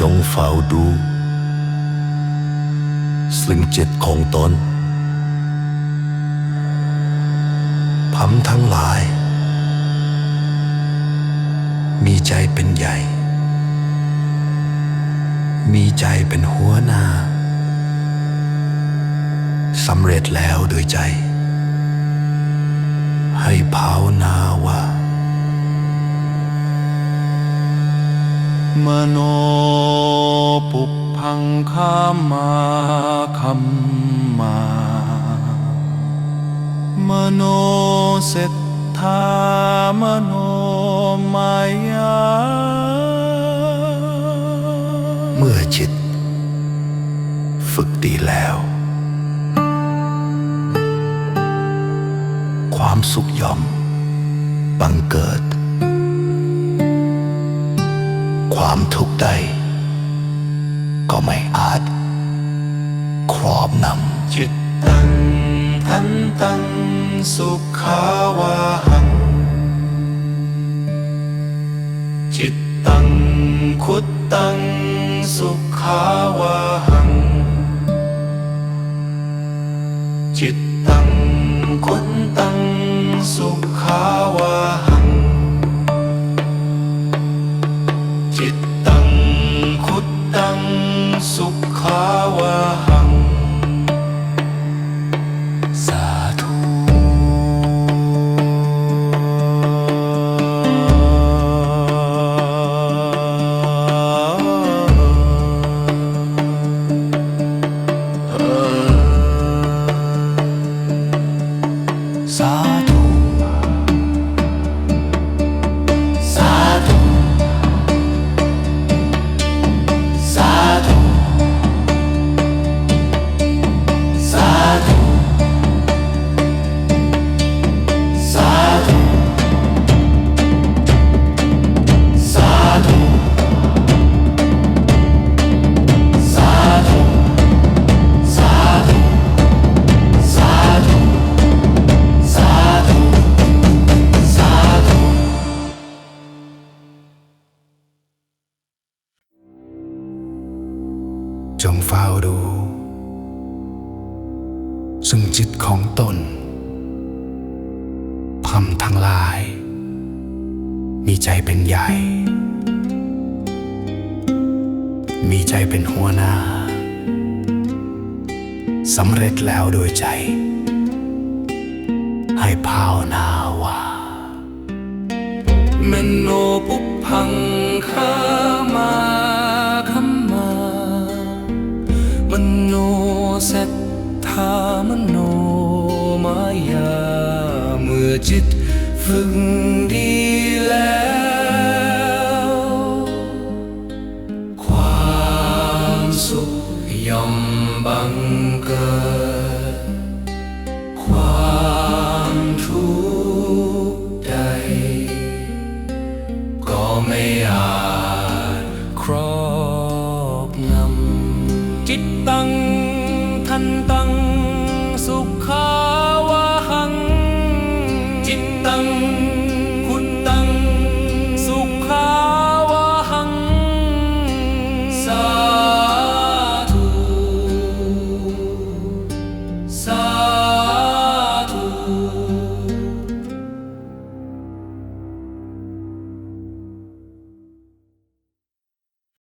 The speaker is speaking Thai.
จงเฝ้าดูซึ่งจิตของตนพำทั้งหลาย มีใจเป็นใหญ่ มีใจเป็นหัวหน้าสำเร็จแล้วโดยใจ ให้ภาวนาว่า มโนปุพังคามาคัมมามโนเศรษฐามโนมายา เมื่อจิต ฝึกดีแล้ว ความสุขย่อม บังเกิด ความทุกข์ใด ก็ไม่อาจ ครอบนำจิตตังทันตัง สุขาวาหัง จิตตังคุตตัง สุขาวาหัง จิตตังคุตตัง สุขาวาหัง จงเฝ้าดู ซึ่งจิตของตนพำทั้งหลาย มีใจเป็นใหญ่ มีใจเป็นหัวหน้าสำเร็จแล้วโดยใจ ให้ภาวนาว่ามโายา เมื่อจิตฝึกดีแล้ว ความสุขย่อมบังเกิด ความทุกข์ใด ก็ไม่อาจครอบงำจิตตั้ง